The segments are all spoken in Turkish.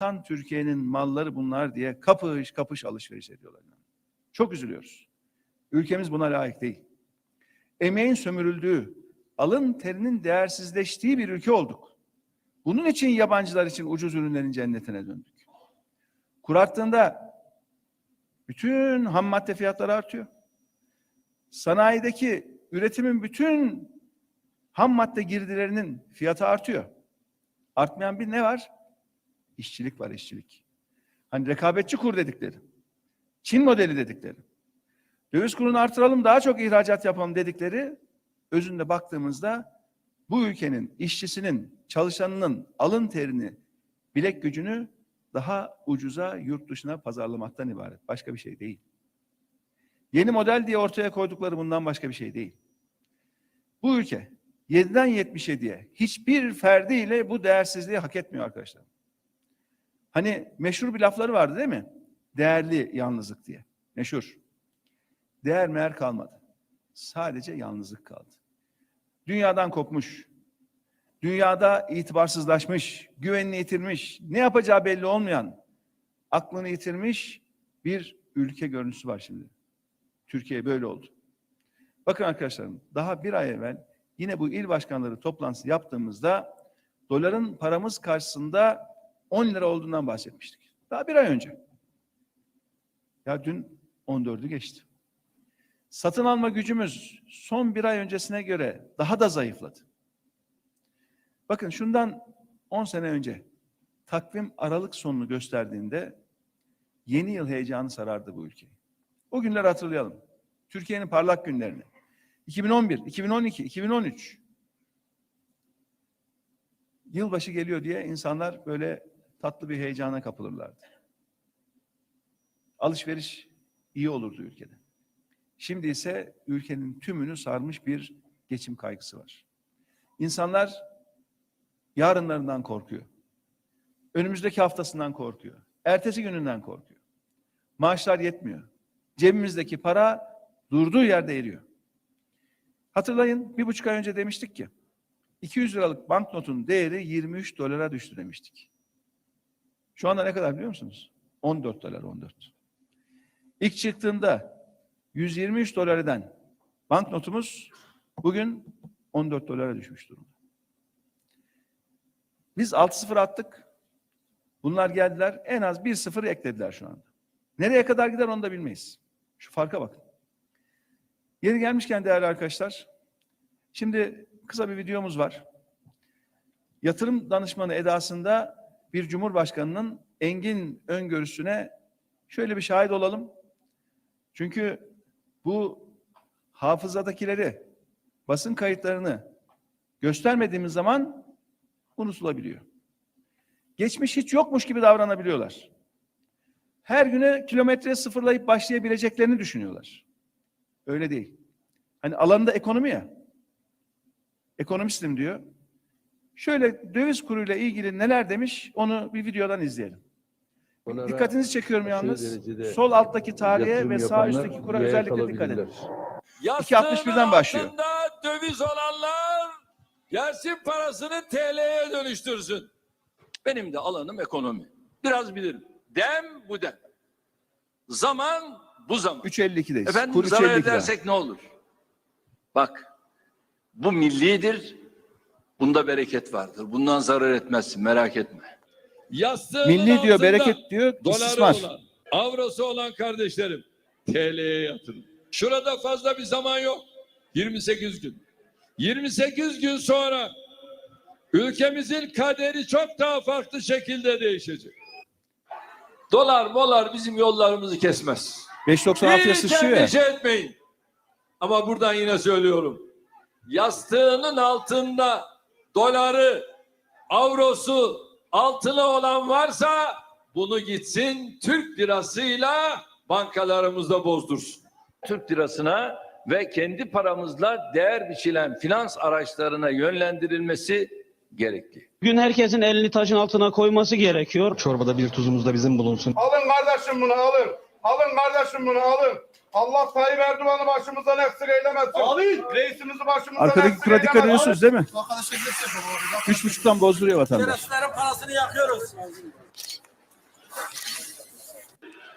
Tan Türkiye'nin malları bunlar diye kapış kapış alışveriş ediyorlar. Çok üzülüyoruz. Ülkemiz buna layık değil. Emeğin sömürüldüğü, alın terinin değersizleştiği bir ülke olduk. Bunun için yabancılar için ucuz ürünlerin cennetine döndük. Kur arttığında bütün ham madde fiyatları artıyor. Sanayideki üretimin bütün ham madde girdilerinin fiyatı artıyor. Artmayan bir ne var? İşçilik var, işçilik. Hani rekabetçi kur dedikleri. Çin modeli dedikleri. Döviz kurunu artıralım, daha çok ihracat yapalım dedikleri özünde baktığımızda bu ülkenin işçisinin, çalışanının alın terini, bilek gücünü daha ucuza yurt dışına pazarlamaktan ibaret. Başka bir şey değil. Yeni model diye ortaya koydukları bundan başka bir şey değil. Bu ülke 7'den 77'ye hiçbir ferdiyle bu değersizliği hak etmiyor arkadaşlar. Hani meşhur bir lafları vardı değil mi? Değerli yalnızlık diye. Meşhur. Değer meğer kalmadı. Sadece yalnızlık kaldı. Dünyadan kopmuş. Dünyada itibarsızlaşmış, güvenini yitirmiş, ne yapacağı belli olmayan, aklını yitirmiş bir ülke görüntüsü var şimdi. Türkiye böyle oldu. Bakın arkadaşlarım, daha bir ay evvel yine bu il başkanları toplantısı yaptığımızda doların paramız karşısında 10 lira olduğundan bahsetmiştik. Daha bir ay önce. Ya dün 14'ü geçti. Satın alma gücümüz son bir ay öncesine göre daha da zayıfladı. Bakın şundan 10 sene önce takvim Aralık sonunu gösterdiğinde yeni yıl heyecanı sarardı bu ülkeyi. O günleri hatırlayalım. Türkiye'nin parlak günlerini. 2011, 2012, 2013. Yılbaşı geliyor diye insanlar böyle tatlı bir heyecana kapılırlardı. Alışveriş iyi olurdu ülkede. Şimdi ise ülkenin tümünü sarmış bir geçim kaygısı var. İnsanlar yarınlarından korkuyor. Önümüzdeki haftasından korkuyor. Ertesi gününden korkuyor. Maaşlar yetmiyor. Cebimizdeki para durduğu yerde eriyor. Hatırlayın bir buçuk ay önce demiştik ki 200 liralık banknotun değeri 23 dolara düştü demiştik. Şu anda ne kadar biliyor musunuz? 14 dolar 14. İlk çıktığında 123 dolar eden banknotumuz bugün 14 dolara düşmüş durumda. Biz 6-0 attık. Bunlar geldiler en az 1-0 eklediler şu anda. Nereye kadar gider onu da bilmeyiz. Şu farka bakın. Yeri gelmişken değerli arkadaşlar, şimdi kısa bir videomuz var. Yatırım danışmanı edasında bir cumhurbaşkanının engin öngörüsüne şöyle bir şahit olalım. Çünkü bu hafızadakileri, basın kayıtlarını göstermediğimiz zaman unutulabiliyor. Geçmiş hiç yokmuş gibi davranabiliyorlar. Her güne kilometre sıfırlayıp başlayabileceklerini düşünüyorlar. Öyle değil. Hani alanında ekonomi ya. Ekonomistim diyor. Şöyle döviz kuruyla ilgili neler demiş onu bir videodan izleyelim. Dolara Dikkatinizi çekiyorum yalnız. Sol alttaki tarihe ve sağ üstteki kura özellikle dikkat edin. kalabilirler. 2.61'den başlıyor. döviz olanlar gelsin parasını TL'ye dönüştürsün. Benim de alanım ekonomi. Biraz bilirim. Dem bu dem. Zaman bu zaman. 3.52'deyiz. Efendim Kur zarar 3.52 'den. edersek ne olur? Bak bu millidir. Bunda bereket vardır. Bundan zarar etmezsin merak etme. Yastığının Milli diyor, bereket diyor, doları istismar. olan, avrosu olan kardeşlerim TL'ye yatırın. Şurada fazla bir zaman yok. 28 gün. 28 gün sonra ülkemizin kaderi çok daha farklı şekilde değişecek. Dolar molar bizim yollarımızı kesmez. 5.96'ya Hiç sıçrıyor ya. endişe etmeyin. Ama buradan yine söylüyorum. Yastığının altında doları, avrosu, altını olan varsa bunu gitsin Türk lirasıyla bankalarımızda bozdursun. Türk lirasına ve kendi paramızla değer biçilen finans araçlarına yönlendirilmesi gerekli. Bugün herkesin elini taşın altına koyması gerekiyor. Çorbada bir tuzumuz da bizim bulunsun. Alın kardeşim bunu alın. Alın kardeşim bunu alın. Allah Tayyip Erdoğan'ı başımızdan eksik eylemesin. Amin. Reisimizi başımızdan Arkadaki eksik kura dikkat eylemesin. ediyorsunuz değil mi? Üç buçuktan bozduruyor vatandaş. Şerefsizlerin parasını yakıyoruz.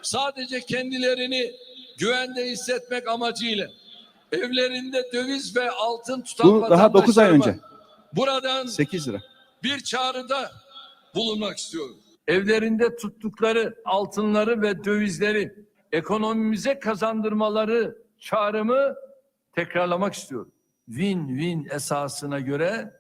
sadece kendilerini güvende hissetmek amacıyla evlerinde döviz ve altın tutan Bu daha 9 ay vatandaşlarıma önce. buradan 8 lira. bir çağrıda bulunmak istiyorum. Evlerinde tuttukları altınları ve dövizleri ekonomimize kazandırmaları çağrımı tekrarlamak istiyorum. Win-win esasına göre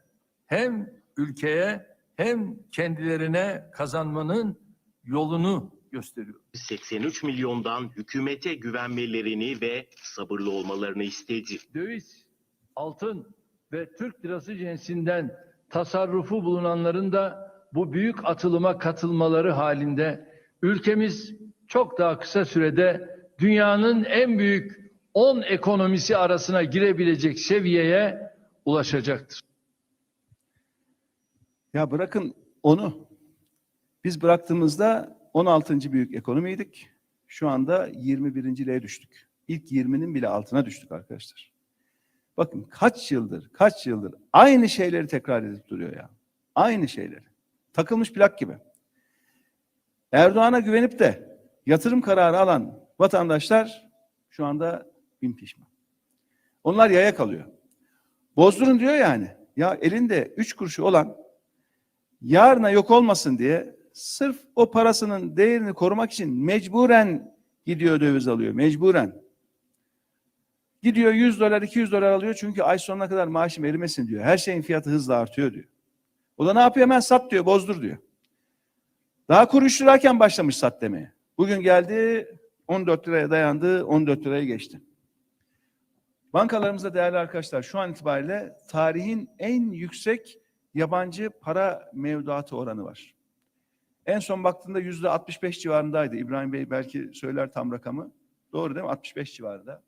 hem ülkeye hem kendilerine kazanmanın yolunu gösteriyor. 83 milyondan hükümete güvenmelerini ve sabırlı olmalarını istedi. döviz, altın ve Türk lirası cinsinden tasarrufu bulunanların da bu büyük atılıma katılmaları halinde ülkemiz çok daha kısa sürede dünyanın en büyük 10 ekonomisi arasına girebilecek seviyeye ulaşacaktır. Ya bırakın onu. Biz bıraktığımızda 16. büyük ekonomiydik. Şu anda 21.liğe düştük. İlk 20'nin bile altına düştük arkadaşlar. Bakın kaç yıldır, kaç yıldır aynı şeyleri tekrar edip duruyor ya. Aynı şeyleri. Takılmış plak gibi. Erdoğan'a güvenip de yatırım kararı alan vatandaşlar şu anda bin pişman. Onlar yaya kalıyor. Bozdurun diyor yani. Ya elinde üç kuruşu olan yarına yok olmasın diye sırf o parasının değerini korumak için mecburen gidiyor döviz alıyor. Mecburen. Gidiyor 100 dolar 200 dolar alıyor çünkü ay sonuna kadar maaşım erimesin diyor. Her şeyin fiyatı hızla artıyor diyor. O da ne yapıyor hemen sat diyor bozdur diyor. Daha kuru 3 lirayken başlamış sat demeye. Bugün geldi 14 liraya dayandı 14 liraya geçti. Bankalarımızda değerli arkadaşlar şu an itibariyle tarihin en yüksek yabancı para mevduatı oranı var. En son baktığında yüzde 65 civarındaydı. İbrahim Bey belki söyler tam rakamı. Doğru değil mi? 65 civarında.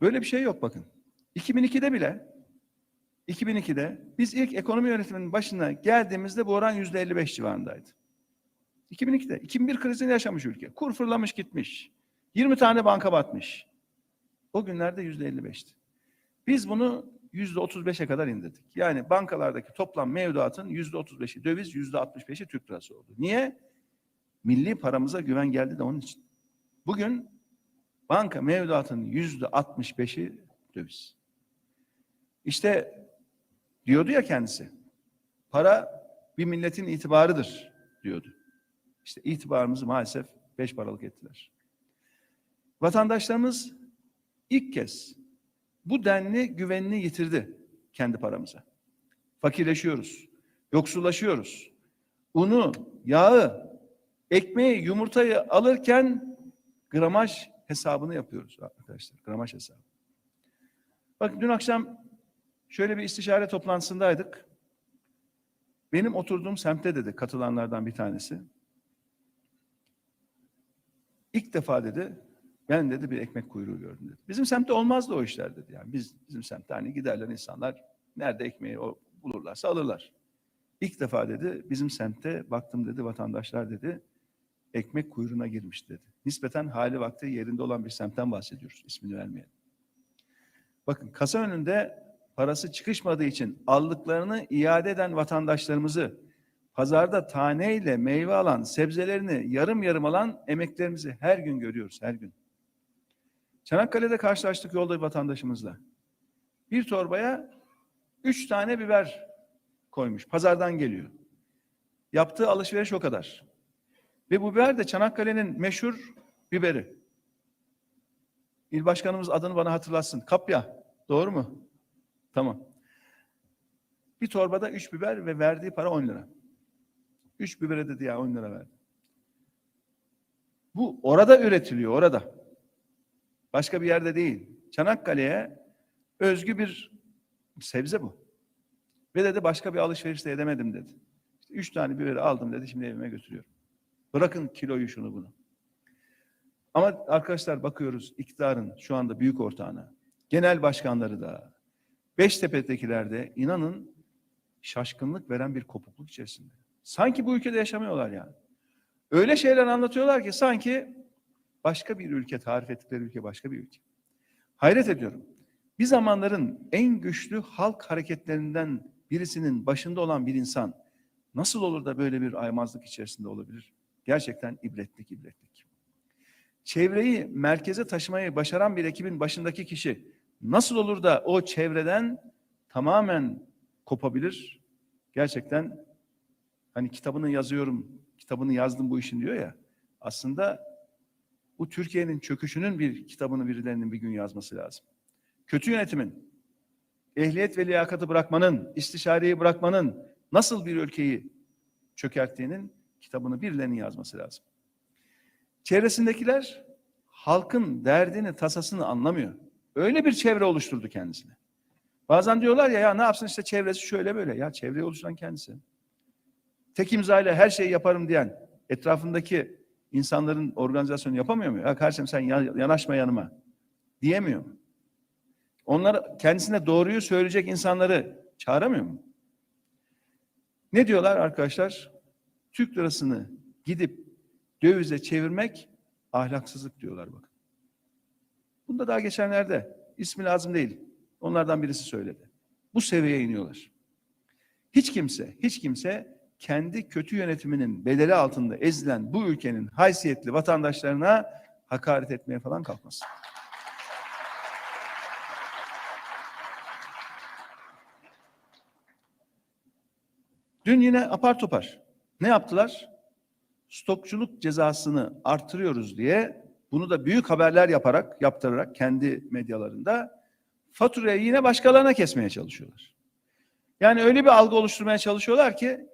Böyle bir şey yok bakın. 2002'de bile 2002'de biz ilk ekonomi yönetiminin başına geldiğimizde bu oran yüzde 55 civarındaydı. 2002'de. 2001 krizini yaşamış ülke. Kur fırlamış gitmiş. 20 tane banka batmış. O günlerde yüzde 55'ti. Biz bunu yüzde 35'e kadar indirdik. Yani bankalardaki toplam mevduatın yüzde 35'i döviz, yüzde 65'i Türk lirası oldu. Niye? Milli paramıza güven geldi de onun için. Bugün banka mevduatının yüzde 65'i döviz. İşte diyordu ya kendisi, para bir milletin itibarıdır diyordu. İşte itibarımızı maalesef beş paralık ettiler. Vatandaşlarımız ilk kez bu denli güvenini yitirdi kendi paramıza. Fakirleşiyoruz, yoksullaşıyoruz. Unu, yağı, ekmeği, yumurtayı alırken gramaj hesabını yapıyoruz arkadaşlar. Gramaj hesabı. Bak dün akşam şöyle bir istişare toplantısındaydık. Benim oturduğum semtte dedi katılanlardan bir tanesi. İlk defa dedi ben dedi bir ekmek kuyruğu gördüm dedi. Bizim semtte olmazdı o işler dedi. Yani biz bizim semtte hani giderler insanlar nerede ekmeği o bulurlarsa alırlar. İlk defa dedi bizim semtte baktım dedi vatandaşlar dedi ekmek kuyruğuna girmiş dedi. Nispeten hali vakti yerinde olan bir semtten bahsediyoruz. ismini vermeyelim. Bakın kasa önünde parası çıkışmadığı için aldıklarını iade eden vatandaşlarımızı pazarda taneyle meyve alan, sebzelerini yarım yarım alan emeklerimizi her gün görüyoruz, her gün. Çanakkale'de karşılaştık yolda bir vatandaşımızla. Bir torbaya üç tane biber koymuş. Pazardan geliyor. Yaptığı alışveriş o kadar. Ve bu biber de Çanakkale'nin meşhur biberi. İl başkanımız adını bana hatırlatsın. Kapya. Doğru mu? Tamam. Bir torbada üç biber ve verdiği para 10 lira. Üç bibere dedi ya 10 lira verdi. Bu orada üretiliyor, orada. Başka bir yerde değil. Çanakkale'ye özgü bir sebze bu. Ve dedi başka bir alışveriş de edemedim dedi. İşte üç tane biberi aldım dedi şimdi evime götürüyorum. Bırakın kiloyu şunu bunu. Ama arkadaşlar bakıyoruz iktidarın şu anda büyük ortağına, genel başkanları da, Beştepe'dekiler de inanın şaşkınlık veren bir kopukluk içerisinde. Sanki bu ülkede yaşamıyorlar yani. Öyle şeyler anlatıyorlar ki sanki başka bir ülke, tarif ettikleri ülke başka bir ülke. Hayret ediyorum. Bir zamanların en güçlü halk hareketlerinden birisinin başında olan bir insan nasıl olur da böyle bir aymazlık içerisinde olabilir? Gerçekten ibretlik ibretlik. çevreyi merkeze taşımayı başaran bir ekibin başındaki kişi nasıl olur da o çevreden tamamen kopabilir? Gerçekten hani kitabını yazıyorum, kitabını yazdım bu işin diyor ya. Aslında bu Türkiye'nin çöküşünün bir kitabını birilerinin bir gün yazması lazım. Kötü yönetimin, ehliyet ve liyakatı bırakmanın, istişareyi bırakmanın nasıl bir ülkeyi çökerttiğinin kitabını birilerinin yazması lazım. Çevresindekiler halkın derdini, tasasını anlamıyor. Öyle bir çevre oluşturdu kendisine. Bazen diyorlar ya ya ne yapsın işte çevresi şöyle böyle. Ya çevreyi oluşturan kendisi. Tek imzayla her şeyi yaparım diyen etrafındaki insanların organizasyonu yapamıyor mu? Ya kardeşim sen ya- yanaşma yanıma diyemiyor mu? Onlar kendisine doğruyu söyleyecek insanları çağıramıyor mu? Ne diyorlar arkadaşlar? Türk lirasını gidip dövize çevirmek ahlaksızlık diyorlar bakın. Bunda daha geçenlerde ismi lazım değil. Onlardan birisi söyledi. Bu seviyeye iniyorlar. Hiç kimse, hiç kimse kendi kötü yönetiminin bedeli altında ezilen bu ülkenin haysiyetli vatandaşlarına hakaret etmeye falan kalkmasın. Dün yine apar topar ne yaptılar? Stokçuluk cezasını artırıyoruz diye bunu da büyük haberler yaparak, yaptırarak kendi medyalarında faturayı yine başkalarına kesmeye çalışıyorlar. Yani öyle bir algı oluşturmaya çalışıyorlar ki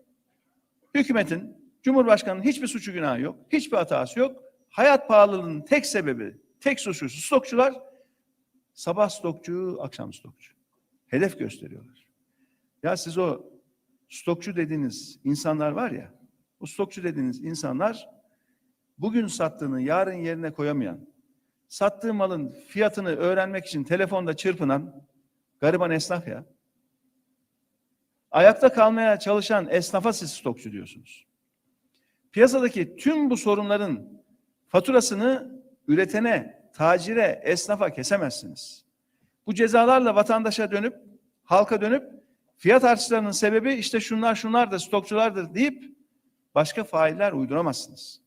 hükümetin, Cumhurbaşkanı'nın hiçbir suçu günahı yok, hiçbir hatası yok. Hayat pahalılığının tek sebebi, tek suçlusu stokçular. Sabah stokçu, akşam stokçu. Hedef gösteriyorlar. Ya siz o stokçu dediğiniz insanlar var ya, bu stokçu dediğiniz insanlar bugün sattığını yarın yerine koyamayan, sattığı malın fiyatını öğrenmek için telefonda çırpınan gariban esnaf ya. Ayakta kalmaya çalışan esnafa siz stokçu diyorsunuz. Piyasadaki tüm bu sorunların faturasını üretene, tacire, esnafa kesemezsiniz. Bu cezalarla vatandaşa dönüp, halka dönüp fiyat artışlarının sebebi işte şunlar şunlar da stokçulardır deyip başka failler uyduramazsınız.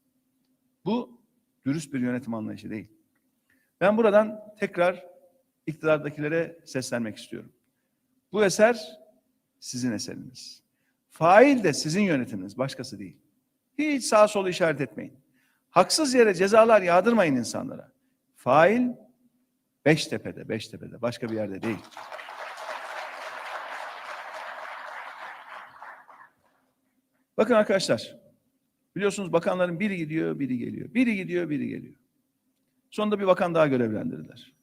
Bu dürüst bir yönetim anlayışı değil. Ben buradan tekrar iktidardakilere seslenmek istiyorum. Bu eser sizin eseriniz. Fail de sizin yönetiminiz, başkası değil. Hiç sağa sola işaret etmeyin. Haksız yere cezalar yağdırmayın insanlara. Fail Beştepe'de, Beştepe'de, başka bir yerde değil. Bakın arkadaşlar, biliyorsunuz bakanların biri gidiyor, biri geliyor. Biri gidiyor, biri geliyor. Sonunda bir bakan daha görevlendirdiler.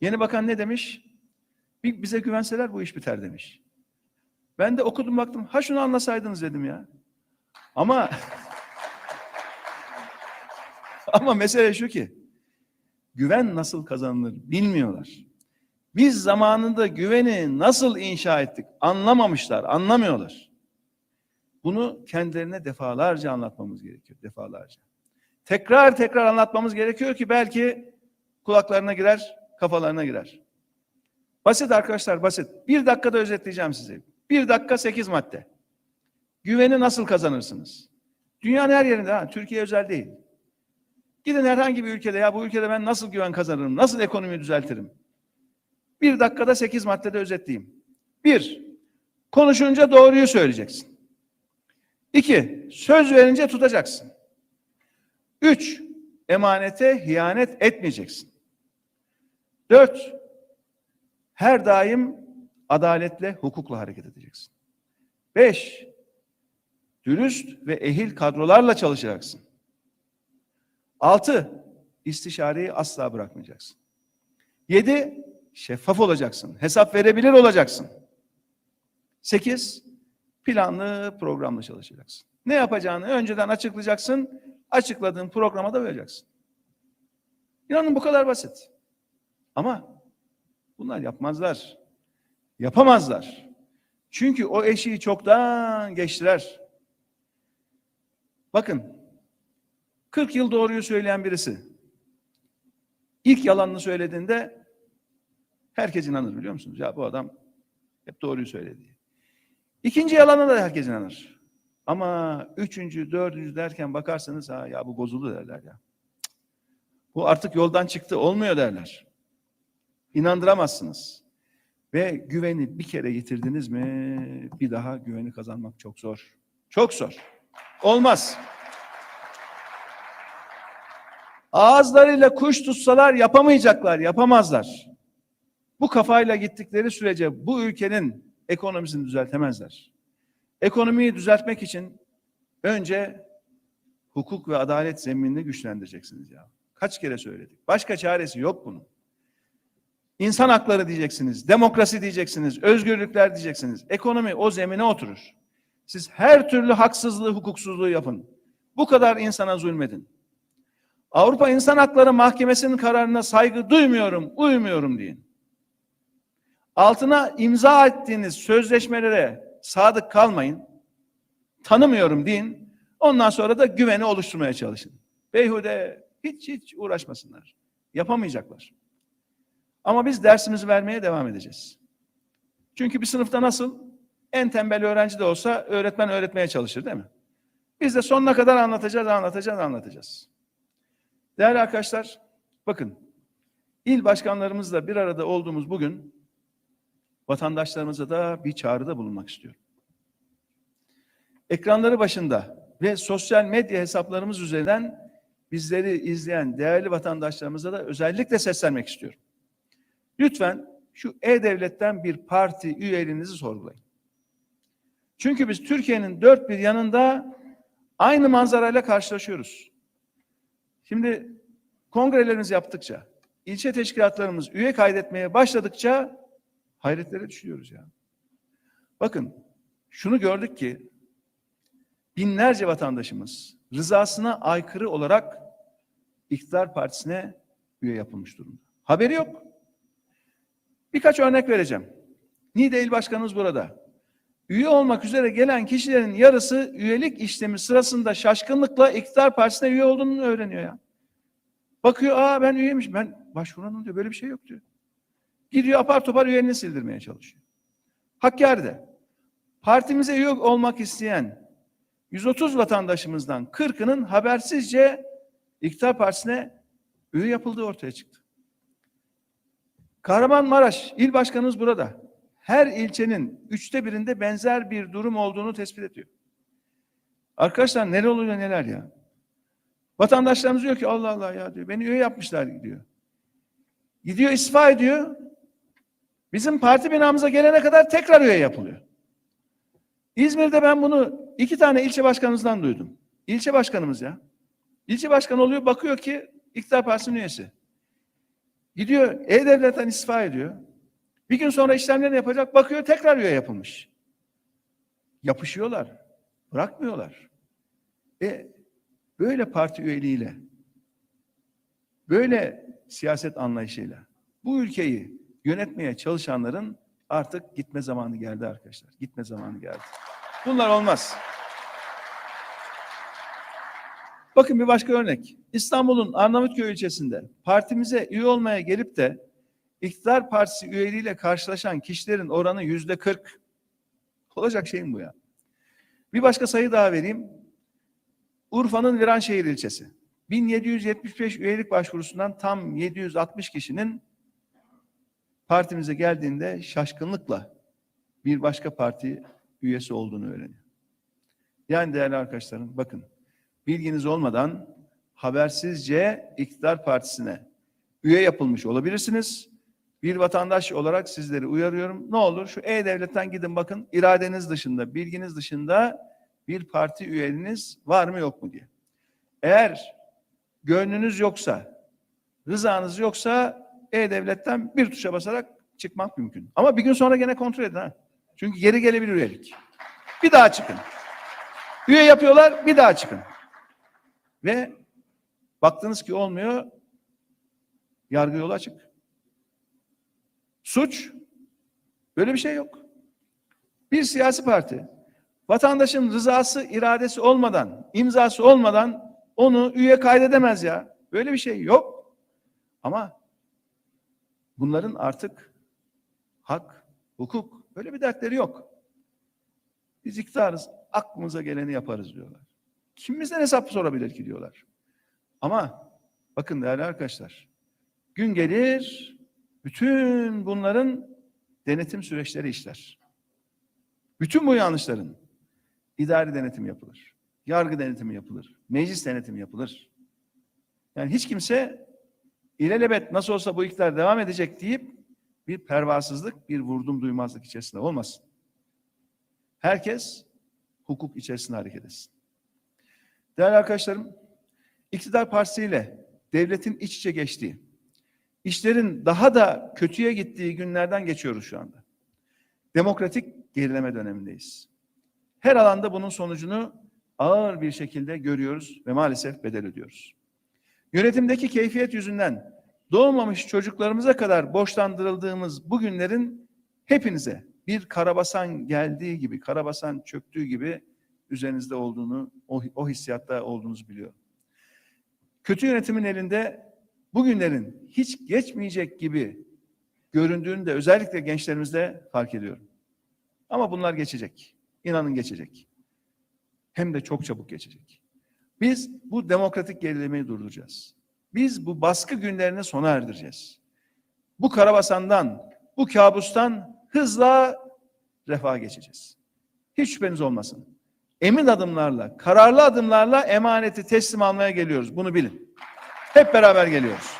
Yeni bakan ne demiş? Bize güvenseler bu iş biter demiş. Ben de okudum baktım, ha şunu anlasaydınız dedim ya. Ama ama mesele şu ki, güven nasıl kazanılır bilmiyorlar. Biz zamanında güveni nasıl inşa ettik anlamamışlar, anlamıyorlar. Bunu kendilerine defalarca anlatmamız gerekiyor, defalarca. Tekrar tekrar anlatmamız gerekiyor ki belki kulaklarına girer, kafalarına girer. Basit arkadaşlar, basit. Bir dakikada özetleyeceğim size. Bir dakika sekiz madde. Güveni nasıl kazanırsınız? Dünyanın her yerinde, ha, Türkiye özel değil. Gidin herhangi bir ülkede, ya bu ülkede ben nasıl güven kazanırım, nasıl ekonomiyi düzeltirim? Bir dakikada sekiz maddede özetleyeyim. Bir, konuşunca doğruyu söyleyeceksin. İki, söz verince tutacaksın. Üç, emanete hiyanet etmeyeceksin. Dört, her daim adaletle, hukukla hareket edeceksin. Beş, dürüst ve ehil kadrolarla çalışacaksın. Altı, istişareyi asla bırakmayacaksın. Yedi, şeffaf olacaksın. Hesap verebilir olacaksın. Sekiz, planlı, programlı çalışacaksın. Ne yapacağını önceden açıklayacaksın. Açıkladığın programa da vereceksin. İnanın bu kadar basit. Ama bunlar yapmazlar. Yapamazlar. Çünkü o eşiği çoktan geçtiler. Bakın 40 yıl doğruyu söyleyen birisi ilk yalanını söylediğinde herkes inanır biliyor musunuz? Ya bu adam hep doğruyu söyledi. İkinci yalana da herkes inanır. Ama üçüncü, dördüncü derken bakarsanız ha ya bu bozuldu derler ya. Bu artık yoldan çıktı, olmuyor derler. İnandıramazsınız. Ve güveni bir kere yitirdiniz mi bir daha güveni kazanmak çok zor. Çok zor. Olmaz. Ağızlarıyla kuş tutsalar yapamayacaklar, yapamazlar. Bu kafayla gittikleri sürece bu ülkenin ekonomisini düzeltemezler. Ekonomiyi düzeltmek için önce hukuk ve adalet zeminini güçlendireceksiniz ya. Kaç kere söyledik. Başka çaresi yok bunun. İnsan hakları diyeceksiniz, demokrasi diyeceksiniz, özgürlükler diyeceksiniz. Ekonomi o zemine oturur. Siz her türlü haksızlığı, hukuksuzluğu yapın. Bu kadar insana zulmedin. Avrupa İnsan Hakları Mahkemesi'nin kararına saygı duymuyorum, uymuyorum deyin. Altına imza ettiğiniz sözleşmelere sadık kalmayın. Tanımıyorum deyin. Ondan sonra da güveni oluşturmaya çalışın. Beyhude hiç hiç uğraşmasınlar. Yapamayacaklar. Ama biz dersimizi vermeye devam edeceğiz. Çünkü bir sınıfta nasıl en tembel öğrenci de olsa öğretmen öğretmeye çalışır değil mi? Biz de sonuna kadar anlatacağız, anlatacağız, anlatacağız. Değerli arkadaşlar, bakın il başkanlarımızla bir arada olduğumuz bugün vatandaşlarımıza da bir çağrıda bulunmak istiyorum. Ekranları başında ve sosyal medya hesaplarımız üzerinden bizleri izleyen değerli vatandaşlarımıza da özellikle seslenmek istiyorum. Lütfen şu E-Devlet'ten bir parti üyeliğinizi sorgulayın. Çünkü biz Türkiye'nin dört bir yanında aynı manzarayla karşılaşıyoruz. Şimdi kongrelerimiz yaptıkça, ilçe teşkilatlarımız üye kaydetmeye başladıkça hayretlere düşüyoruz ya. Bakın şunu gördük ki binlerce vatandaşımız rızasına aykırı olarak iktidar partisine üye yapılmış durumda. Haberi yok. Birkaç örnek vereceğim. Niğde İl Başkanımız burada. Üye olmak üzere gelen kişilerin yarısı üyelik işlemi sırasında şaşkınlıkla iktidar partisine üye olduğunu öğreniyor ya. Bakıyor, aa ben üyeymiş. Ben başvuranım diyor. Böyle bir şey yok diyor. Gidiyor apar topar üyeliğini sildirmeye çalışıyor. Hakkari'de partimize üye olmak isteyen 130 vatandaşımızdan 40'ının habersizce iktidar partisine üye yapıldığı ortaya çıktı. Kahramanmaraş il başkanımız burada. Her ilçenin üçte birinde benzer bir durum olduğunu tespit ediyor. Arkadaşlar neler oluyor neler ya. Vatandaşlarımız diyor ki Allah Allah ya diyor. Beni üye yapmışlar gidiyor. Gidiyor istifa ediyor. Bizim parti binamıza gelene kadar tekrar üye yapılıyor. İzmir'de ben bunu iki tane ilçe başkanımızdan duydum. İlçe başkanımız ya. İlçe başkanı oluyor bakıyor ki iktidar partisinin üyesi. Gidiyor E-Devlet'ten istifa ediyor. Bir gün sonra işlemlerini yapacak bakıyor tekrar üye yapılmış. Yapışıyorlar. Bırakmıyorlar. E böyle parti üyeliğiyle böyle siyaset anlayışıyla bu ülkeyi yönetmeye çalışanların artık gitme zamanı geldi arkadaşlar. Gitme zamanı geldi. Bunlar olmaz. Bakın bir başka örnek. İstanbul'un Arnavutköy ilçesinde partimize üye olmaya gelip de iktidar partisi üyeliğiyle karşılaşan kişilerin oranı yüzde 40. Olacak şey mi bu ya? Bir başka sayı daha vereyim. Urfa'nın Viranşehir ilçesi. 1775 üyelik başvurusundan tam 760 kişinin partimize geldiğinde şaşkınlıkla bir başka parti üyesi olduğunu öğreniyor. Yani değerli arkadaşlarım bakın bilginiz olmadan habersizce iktidar partisine üye yapılmış olabilirsiniz. Bir vatandaş olarak sizleri uyarıyorum. Ne olur şu E-Devlet'ten gidin bakın iradeniz dışında, bilginiz dışında bir parti üyeliğiniz var mı yok mu diye. Eğer gönlünüz yoksa, rızanız yoksa E-Devlet'ten bir tuşa basarak çıkmak mümkün. Ama bir gün sonra gene kontrol edin ha. Çünkü geri gelebilir üyelik. Bir daha çıkın. Üye yapıyorlar, bir daha çıkın. Ve baktınız ki olmuyor, yargı yolu açık. Suç, böyle bir şey yok. Bir siyasi parti, vatandaşın rızası, iradesi olmadan, imzası olmadan onu üye kaydedemez ya. Böyle bir şey yok. Ama bunların artık hak, hukuk, böyle bir dertleri yok. Biz iktidarız, aklımıza geleni yaparız diyorlar. Kim bizden hesap sorabilir ki diyorlar. Ama Bakın değerli arkadaşlar. Gün gelir bütün bunların denetim süreçleri işler. Bütün bu yanlışların idari denetim yapılır. Yargı denetimi yapılır. Meclis denetimi yapılır. Yani hiç kimse ilelebet nasıl olsa bu iktidar devam edecek deyip bir pervasızlık, bir vurdum duymazlık içerisinde olmasın. Herkes hukuk içerisinde hareket etsin. Değerli arkadaşlarım, iktidar partisiyle devletin iç içe geçtiği, işlerin daha da kötüye gittiği günlerden geçiyoruz şu anda. Demokratik gerileme dönemindeyiz. Her alanda bunun sonucunu ağır bir şekilde görüyoruz ve maalesef bedel ödüyoruz. Yönetimdeki keyfiyet yüzünden doğmamış çocuklarımıza kadar borçlandırıldığımız bu günlerin hepinize bir karabasan geldiği gibi, karabasan çöktüğü gibi üzerinizde olduğunu, o, o hissiyatta olduğunuzu biliyorum. Kötü yönetimin elinde bugünlerin hiç geçmeyecek gibi göründüğünü de özellikle gençlerimizde fark ediyorum. Ama bunlar geçecek. İnanın geçecek. Hem de çok çabuk geçecek. Biz bu demokratik gerilemeyi durduracağız. Biz bu baskı günlerini sona erdireceğiz. Bu karabasandan, bu kabustan hızla refaha geçeceğiz. Hiç şüpheniz olmasın. Emin adımlarla, kararlı adımlarla emaneti teslim almaya geliyoruz. Bunu bilin. Hep beraber geliyoruz.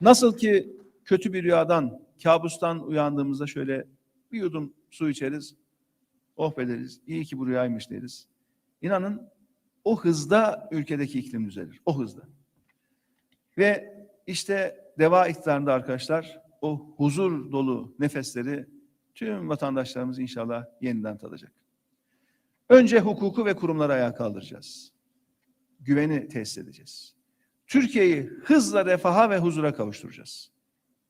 Nasıl ki kötü bir rüyadan, kabustan uyandığımızda şöyle bir yudum su içeriz, oh be deriz, iyi ki bu rüyaymış deriz. İnanın o hızda ülkedeki iklim düzelir, o hızda. Ve işte deva iktidarında arkadaşlar o huzur dolu nefesleri tüm vatandaşlarımız inşallah yeniden tadacak. Önce hukuku ve kurumları ayağa kaldıracağız. Güveni tesis edeceğiz. Türkiye'yi hızla refaha ve huzura kavuşturacağız.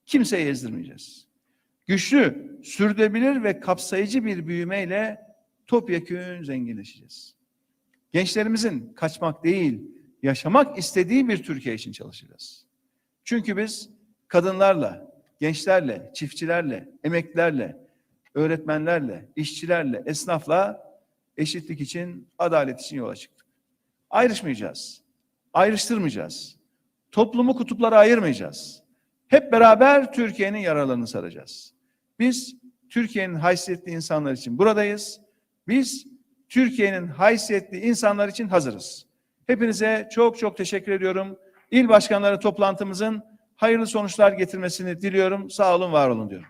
Kimseyi ezdirmeyeceğiz. Güçlü, sürdürülebilir ve kapsayıcı bir büyümeyle topyekün zenginleşeceğiz. Gençlerimizin kaçmak değil, yaşamak istediği bir Türkiye için çalışacağız. Çünkü biz kadınlarla, gençlerle, çiftçilerle, emeklilerle, öğretmenlerle, işçilerle, esnafla eşitlik için, adalet için yola çıktık. Ayrışmayacağız. Ayrıştırmayacağız. Toplumu kutuplara ayırmayacağız. Hep beraber Türkiye'nin yaralarını saracağız. Biz Türkiye'nin haysiyetli insanlar için buradayız. Biz Türkiye'nin haysiyetli insanlar için hazırız. Hepinize çok çok teşekkür ediyorum. İl başkanları toplantımızın hayırlı sonuçlar getirmesini diliyorum. Sağ olun, var olun diyorum.